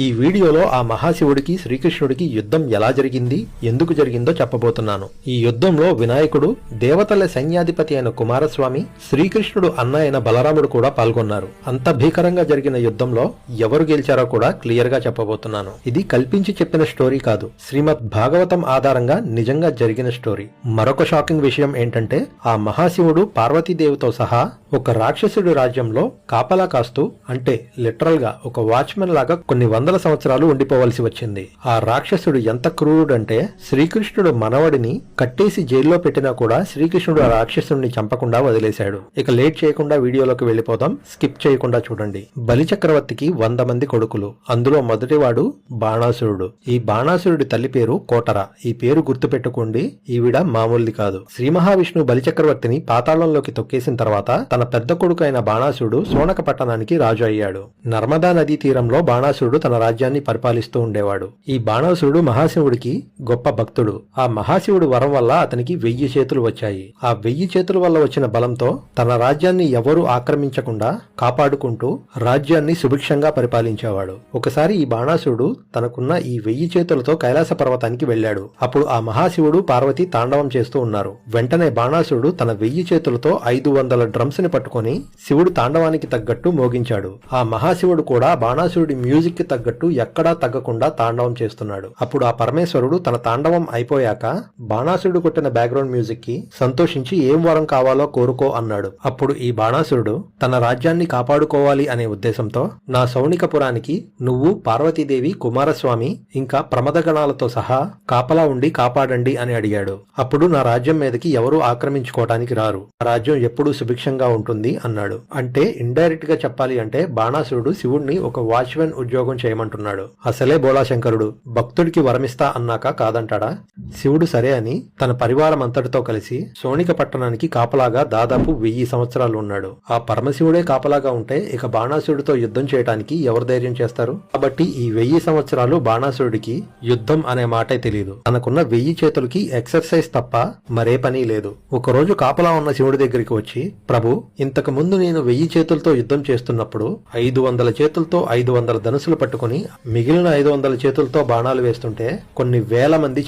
ఈ వీడియోలో ఆ మహాశివుడికి శ్రీకృష్ణుడికి యుద్ధం ఎలా జరిగింది ఎందుకు జరిగిందో చెప్పబోతున్నాను. ఈ యుద్ధంలో వినాయకుడు దేవతల సైన్యాధిపతి అయిన కుమారస్వామి శ్రీకృష్ణుడు అన్న అయిన బలరాముడు కూడా పాల్గొన్నారు. అంత భీకరంగా జరిగిన యుద్ధంలో ఎవరు గెలిచారో కూడా క్లియర్గా చెప్పబోతున్నాను. ఇది కల్పించి చెప్పిన స్టోరీ కాదు. శ్రీమద్ భాగవతం ఆధారంగా నిజంగా జరిగిన స్టోరీ. మరొక షాకింగ్ విషయం ఏంటంటే ఆ మహాశివుడు పార్వతీదేవితో సహా ఒక రాక్షసుడి రాజ్యంలో కాపలా కాస్తూ అంటే లిటరల్గా ఒక వాచ్మెన్ లాగా కొన్ని వందల సంవత్సరాలు ఉండిపోవలసి వచ్చింది. ఆ రాక్షసుడు ఎంత క్రూరుడంటే శ్రీకృష్ణుడు మనవడిని కట్టేసి జైల్లో పెట్టినా కూడా శ్రీకృష్ణుడు ఆ రాక్షసుడిని చంపకుండా వదిలేశాడు. ఇక లేట్ చేయకుండా వీడియోలోకి వెళ్ళిపోదాం. స్కిప్ చేయకుండా చూడండి. బలి చక్రవర్తికి వంద మంది కొడుకులు. అందులో మొదటివాడు బాణాసురుడు. ఈ బాణాసురుడి తల్లి పేరు కోటర. ఈ పేరు గుర్తుపెట్టుకోండి. ఈవిడ మామూలుది కాదు. శ్రీ మహావిష్ణువు బలిచక్రవర్తిని పాతాళంలోకి తొక్కేసిన తర్వాత తన పెద్ద కొడుకు అయిన బాణాసురుడు సోనక పట్టణానికి రాజు అయ్యాడు. నర్మదా నదీ తీరంలో బాణాసురుడు తన రాజ్యాన్ని పరిపాలిస్తూ ఉండేవాడు. ఈ బాణాసురుడు మహాశివుడికి గొప్ప భక్తుడు. ఆ మహాశివుడు వరం వల్ల అతనికి వెయ్యి చేతులు వచ్చాయి. ఆ వెయ్యి చేతుల వల్ల వచ్చిన బలంతో తన రాజ్యాన్ని ఎవరూ ఆక్రమించకుండా కాపాడుకుంటూ రాజ్యాన్ని సుభిక్షంగా పరిపాలించేవాడు. ఒకసారి ఈ బాణాసురుడు తనకున్న ఈ వెయ్యి చేతులతో కైలాస పర్వతానికి వెళ్ళాడు. అప్పుడు ఆ మహాశివుడు పార్వతి తాండవం చేస్తూ ఉన్నారు. వెంటనే బాణాసురుడు తన వెయ్యి చేతులతో ఐదు వందల డ్రమ్స్ని పట్టుకొని శివుడు తాండవానికి తగ్గట్టు మోగించాడు. ఆ మహాశివుడు కూడా బాణాసురుడి మ్యూజిక్కి తగ్గట్టు ఎక్కడా తగ్గకుండా తాండవం చేస్తున్నాడు. అప్పుడు ఆ పరమేశ్వరుడు తన తాండవం అయిపోయాక బాణాసురుడు కొట్టిన బ్యాక్గ్రౌండ్ మ్యూజిక్కి సంతోషించి ఏం వరం కావాలో కోరుకో అన్నాడు. అప్పుడు ఈ బాణాసురుడు తన రాజ్యాన్ని కాపాడుకోవాలి అనే ఉద్దేశంతో నా సౌనికపురానికి నువ్వు పార్వతీదేవి కుమారస్వామి ఇంకా ప్రమదగణాలతో సహా కాపలా ఉండి కాపాడండి అని అడిగాడు. అప్పుడు నా రాజ్యం మీదకి ఎవరూ ఆక్రమించుకోవటానికి రారు. రాజ్యం ఎప్పుడూ సుభిక్షంగా ఉంటుంది అన్నాడు. అంటే ఇండైరెక్ట్గా చెప్పాలి అంటే బాణాసురుడు శివుణ్ణి ఒక వాచ్మెన్ ఉద్యోగం చేయమంటున్నాడు అసలే బోళాశంకరుడు భక్తుడికి వరమిస్తా అన్నాక కాదంటాడా? శివుడు సరే అని తన పరివారం అంతటితో కలిసి సోనిక పట్టణానికి కాపలాగా దాదాపు వెయ్యి సంవత్సరాలు ఉన్నాడు. ఆ పరమశివుడే కాపలాగా ఉంటే ఇక బాణాసురుడితో యుద్ధం చేయడానికి ఎవరు ధైర్యం చేస్తారు? కాబట్టి ఈ వెయ్యి సంవత్సరాలు బాణాసురుడికి యుద్ధం అనే మాటే తెలియదు తనకున్న వెయ్యి చేతులకి ఎక్సర్సైజ్ తప్ప మరే పని లేదు. ఒకరోజు కాపలా ఉన్న శివుడి దగ్గరికి వచ్చి ప్రభు ఇంతకు ముందు నేను వెయ్యి చేతులతో యుద్ధం చేస్తున్నప్పుడు ఐదు వందల చేతులతో ఐదు వందల ధనుసులు పట్టుకుని మిగిలిన ఐదు వందల చేతులతో బాణాలు వేస్తుంటే కొన్ని వేల మంది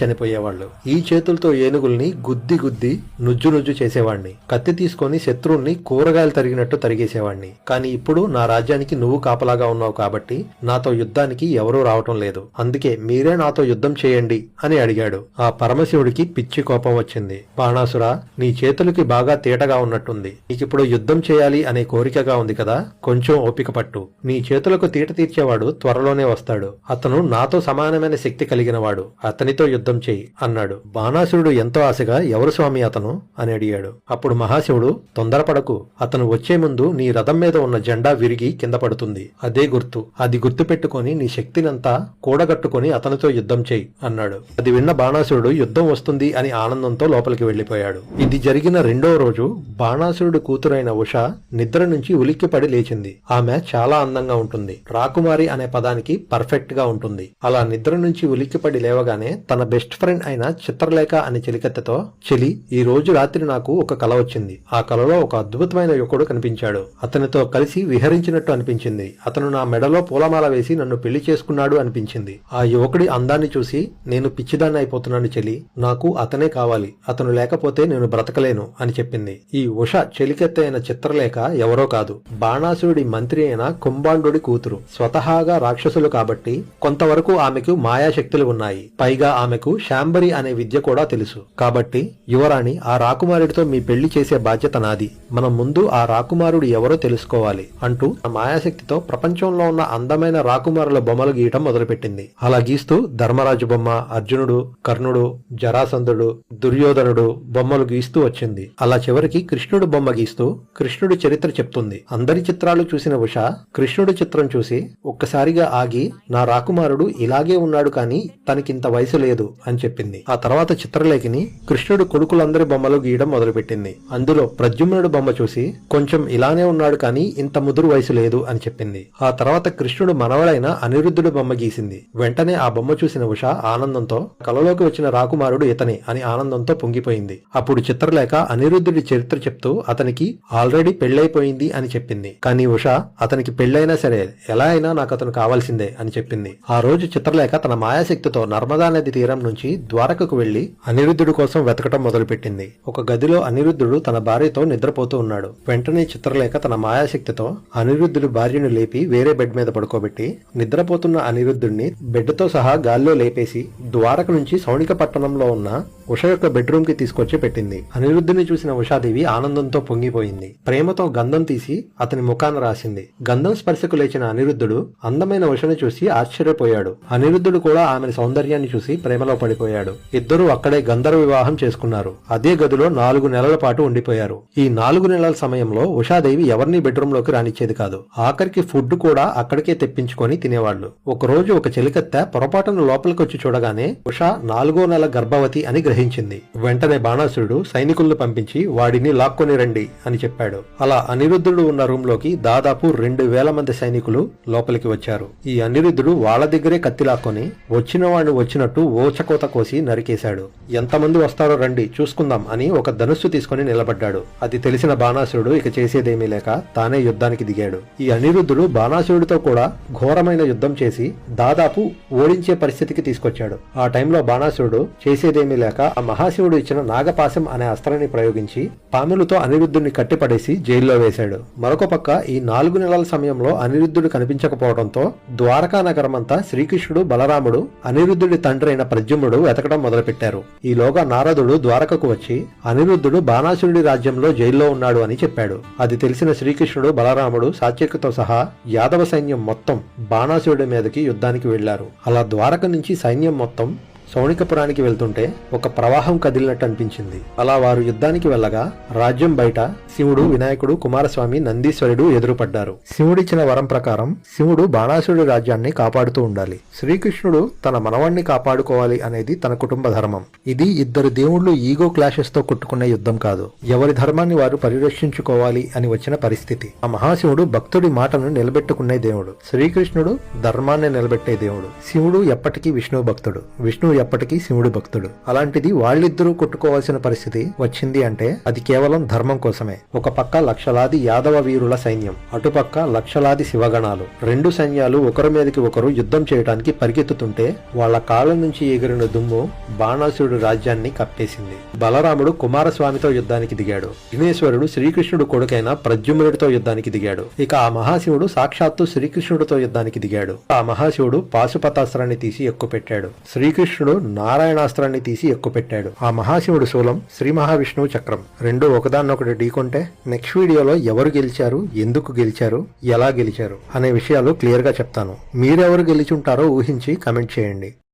చేసేవాళ్ళు. ఈ చేతులతో ఏనుగుల్ని గుద్ది గుద్ది నుజ్జు నుజ్జు చేసేవాణ్ణి. కత్తి తీసుకొని శత్రువుల్ని కూరగాయలు తరిగినట్టు తరిగేసేవాణ్ణి. కానీ ఇప్పుడు నా రాజ్యానికి నువ్వు కాపలాగా ఉన్నావు కాబట్టి నాతో యుద్ధానికి ఎవరూ రావటం లేదు. అందుకే మీరే నాతో యుద్ధం చేయండి అని అడిగాడు. ఆ పరమశివుడికి పిచ్చి కోపం వచ్చింది. బాణాసుర నీ చేతులకి బాగా తేటగా ఉన్నట్టుంది. నీకిప్పుడు యుద్ధం చేయాలి అనే కోరికగా ఉంది కదా? కొంచెం ఓపిక పట్టు. నీ చేతులకు తీట తీర్చేవాడు త్వరలోనే వస్తాడు. అతను నాతో సమానమైన శక్తి కలిగినవాడు. అతనితో యుద్ధం చేయి. అన్నాడు. బాణాసురుడు ఎంతో ఆశగా ఎవరు స్వామి అతను? అని అడిగాడు. అప్పుడు మహాశివుడు తొందరపడకు అతను వచ్చే ముందు నీ రథం మీద ఉన్న జెండా విరిగి కింద పడుతుంది. అదే గుర్తు. అది గుర్తు పెట్టుకుని నీ శక్తినంతా కూడగట్టుకుని అతనితో యుద్ధం చేయి అన్నాడు. అది విన్న బాణాసురుడు యుద్ధం వస్తుంది అని ఆనందంతో లోపలికి వెళ్ళిపోయాడు ఇది జరిగిన రెండో రోజు బాణాసురుడు కూతురైన ఉష నిద్ర నుంచి ఉలిక్కిపడి లేచింది. ఆమె చాలా అందంగా ఉంటుంది. రాకుమారి అనే పదానికి పర్ఫెక్ట్గా ఉంటుంది. అలా నిద్ర నుంచి ఉలిక్కిపడి లేవగానే తన బెస్ట్ ఫ్రెండ్ అయిన చిత్రలేఖ అనే చెలికత్తెతో చెలి ఈ రోజు రాత్రి నాకు ఒక కల వచ్చింది. ఆ కలలో ఒక అద్భుతమైన యువకుడు కనిపించాడు. అతనితో కలిసి విహరించినట్టు అనిపించింది. అతను నా మెడలో పూలమాల వేసి నన్ను పెళ్ళి చేసుకున్నాడు అనిపించింది. ఆ యువకుడి అందాన్ని చూసి నేను పిచ్చిదాన్ని అయిపోతున్నాను చెలి. నాకు అతనే కావాలి. అతను లేకపోతే నేను బ్రతకలేను అని చెప్పింది. ఈ ఉష చెలికెత్త అయిన చిత్రలేఖ ఎవరో కాదు. బాణాసురుడి మంత్రి అయిన కుంభాండుడి కూతురు. స్వతహాగా రాక్షసులు కాబట్టి కొంతవరకు ఆమెకు మాయాశక్తులు ఉన్నాయి. పైగా ఆమెకు కాదంబరి అనే విద్య కూడా తెలుసు. కాబట్టి యువరాణి ఆ రాకుమారుడితో మీ పెళ్ళి చేసే బాధ్యత నాది. మనం ముందు ఆ రాకుమారుడు ఎవరో తెలుసుకోవాలి అంటూ ఆ మాయాశక్తితో ప్రపంచంలో ఉన్న అందమైన రాకుమారుల బొమ్మలు గీయటం మొదలుపెట్టింది. అలా గీస్తూ ధర్మరాజు బొమ్మ అర్జునుడు కర్ణుడు జరాసంధుడు దుర్యోధనుడు బొమ్మలు గీస్తూ వచ్చింది. అలా చివరికి కృష్ణుడు బొమ్మ గీస్తూ కృష్ణుడి చరిత్ర చెప్తుంది. అందరి చిత్రాలు చూసిన ఉష కృష్ణుడి చిత్రం చూసి ఒక్కసారిగా ఆగి నా రాకుమారుడు ఇలాగే ఉన్నాడు కానీ తనకింత వయసు లేదు అని చెప్పింది. ఆ తర్వాత చిత్రలేఖిని కృష్ణుడు కొడుకులందరి బొమ్మలు గీయడం మొదలుపెట్టింది. అందులో ప్రద్యుమ్నుడు బొమ్మ చూసి కొంచెం ఇలానే ఉన్నాడు కానీ ఇంత ముదురు వయసు లేదు అని చెప్పింది. ఆ తర్వాత కృష్ణుడు మనవడైన అనిరుద్ధుడు బొమ్మ గీసింది. వెంటనే ఆ బొమ్మ చూసిన ఉష ఆనందంతో కలలోకి వచ్చిన రాకుమారుడు ఇతనే అని ఆనందంతో పొంగిపోయింది. అప్పుడు చిత్రలేఖ అనిరుద్ధుడి చరిత్ర చెప్తూ అతనికి ఆల్రెడీ పెళ్ళైపోయింది అని చెప్పింది. కానీ ఉష అతనికి పెళ్ళైనా సరే ఎలా అయినా నాకు అతను కావాల్సిందే అని చెప్పింది. ఆ రోజు చిత్రలేఖ తన మాయాశక్తితో నర్మదా నది తీరం నుంచి ద్వారకకు వెళ్ళి అనిరుద్ధుడి కోసం వెతకటం మొదలుపెట్టింది. ఒక గదిలో అనిరుద్ధుడు తన భార్యతో నిద్రపోతూ ఉన్నాడు. వెంటనే చిత్రలేఖ తన మాయాశక్తితో అనిరుద్ధుడి భార్యను లేపి వేరే బెడ్ మీద పడుకోబెట్టి నిద్రపోతున్న అనిరుద్ధుడిని బెడ్తో సహా గాల్లో లేపేసి ద్వారక నుంచి సౌనిక పట్టణంలో ఉన్న ఉష యొక్క బెడ్రూమ్కి తీసుకొచ్చి పెట్టింది. అనిరుద్ధుని చూసిన ఉషాదేవి ఆనందంతో పొంగిపోయింది. ప్రేమతో గంధం తీసి అతని ముఖాన రాసింది. గంధం స్పర్శకు లేచిన అనిరుద్ధుడు అందమైన ఉషను చూసి ఆశ్చర్యపోయాడు. అనిరుద్ధుడు కూడా ఆమె సౌందర్యాన్ని చూసి ప్రేమలో పడిపోయాడు. ఇద్దరూ అక్కడే గంధర్వ వివాహం చేసుకున్నారు. అదే గదిలో నాలుగు నెలల పాటు ఉండిపోయారు. ఈ నాలుగు నెలల సమయంలో ఉషాదేవి ఎవరిని బెడ్రూమ్లోకి రానిచ్చేది కాదు. ఆఖరికి ఫుడ్ కూడా అక్కడికే తెప్పించుకొని తినేవాళ్ళు ఒక రోజు ఒక చెలికత్తె పొరపాటున లోపలికొచ్చి చూడగానే ఉష నాలుగో నెల గర్భవతి అని గ్రహించింది. వెంటనే బాణాసురుడు సైనికులను పంపించి వాడిని లాక్కొని రండి అని చెప్పాడు. అలా అనిరుద్ధుడు ఉన్న రూమ్లోకి దాదాపు రెండు వేల మంది సైనికులు లోపలికి వచ్చారు. ఈ అనిరుద్ధుడు వాళ్ళ దగ్గరే కత్తి లాక్కొని వచ్చిన వాడిని వచ్చినట్టు ఓచకోత కోసి నరికేశాడు. ఎంతమంది వస్తారో రండి చూసుకుందాం అని ఒక ధనుస్సు తీసుకుని నిలబడ్డాడు. అది తెలిసిన బాణాసురుడు ఇక చేసేదేమీ లేక తానే యుద్ధానికి దిగాడు. ఈ అనిరుద్ధుడు బాణాసురుడితో కూడా ఘోరమైన యుద్ధం చేసి దాదాపు ఓడించే పరిస్థితికి తీసుకొచ్చాడు. ఆ టైంలో బాణాసురుడు చేసేదేమీ లేక ఆ మహాశివుడు ఇచ్చిన నాగపాశం అనే అస్త్రాన్ని ప్రయోగించి పాములతో అనిరుద్ధుడిని కట్టిపడేసి జైల్లో వేశాడు. మరొక పక్క ఈ నాలుగు నెలల సమయంలో అనిరుద్ధుడు కనిపించకపోవడంతో ద్వారకా నగరమంతా శ్రీకృష్ణుడు బలరాముడు అనిరుద్ధుడి తండ్రి అయిన ప్రద్యుమ్నుడు వెతకడం మొదలుపెట్టారు. ఈలోగా నారదుడు ద్వారకకు వచ్చి అనిరుద్ధుడు బాణాసురుడి రాజ్యంలో జైల్లో ఉన్నాడు అని చెప్పాడు. అది తెలిసిన శ్రీకృష్ణుడు బలరాముడు సాత్యకితో సహా యాదవ సైన్యం మొత్తం బాణాసురుడి మీదకి యుద్ధానికి వెళ్ళారు అలా ద్వారక నుంచి సైన్యం మొత్తం సౌనికపురానికి వెళ్తుంటే ఒక ప్రవాహం కదిలినట్టు అనిపించింది. అలా వారు యుద్ధానికి వెళ్ళగా రాజ్యం బయట శివుడు వినాయకుడు కుమారస్వామి నందీశ్వరుడు ఎదురుపడ్డారు. శివుడిచ్చిన వరం ప్రకారం శివుడు బాణాసురుడి రాజ్యాన్ని కాపాడుతూ ఉండాలి. శ్రీకృష్ణుడు తన మనవాణ్ణి కాపాడుకోవాలి అనేది తన కుటుంబ ధర్మం. ఇది ఇద్దరు దేవుళ్ళు ఈగో క్లాషెస్తో కొట్టుకునే యుద్ధం కాదు. ఎవరి ధర్మాన్ని వారు పరిరక్షించుకోవాలి అని వచ్చిన పరిస్థితి. ఆ మహాశివుడు భక్తుడి మాటను నిలబెట్టుకునే దేవుడు. శ్రీకృష్ణుడు ధర్మాన్ని నిలబెట్టే దేవుడు. శివుడు ఎప్పటికీ విష్ణు భక్తుడు విష్ణువు ఎప్పటికీ శివుడు భక్తుడు. అలాంటిది వాళ్ళిద్దరూ కొట్టుకోవాల్సిన పరిస్థితి వచ్చింది అంటే అది కేవలం ధర్మం కోసమే. ఒక పక్క లక్షలాది యాదవ వీరుల సైన్యం అటుపక్క లక్షలాది శివగణాలు. రెండు సైన్యాలు ఒకరి మీదకి ఒకరు యుద్ధం చేయడానికి పరిగెత్తుతుంటే వాళ్ళ కాళ్ళ నుంచి ఎగిరిన దుమ్ము బాణాసురుడు రాజ్యాన్ని కప్పేసింది. బలరాముడు కుమారస్వామితో యుద్ధానికి దిగాడు. విఘ్నేశ్వరుడు శ్రీకృష్ణుడు కొడుకైన ప్రద్యుమ్నుడితో యుద్ధానికి దిగాడు. ఇక ఆ మహాశివుడు సాక్షాత్తు శ్రీకృష్ణుడితో యుద్ధానికి దిగాడు. ఆ మహాశివుడు పాశుపతాస్త్రాన్ని తీసి ఎక్కుపెట్టాడు. శ్రీకృష్ణుడు నారాయణాస్త్రాన్ని తీసి ఎక్కుపెట్టాడు. ఆ మహాశివుడు శూలం శ్రీ మహావిష్ణువు చక్రం. రెండు ఒకదాన్నొకటి ఢీకొంటే నెక్స్ట్ వీడియోలో ఎవరు గెలిచారు ఎందుకు గెలిచారు ఎలా గెలిచారు అనే విషయాలు క్లియర్గా చెప్తాను. మీరెవరు గెలిచుంటారో ఊహించి కమెంట్ చేయండి.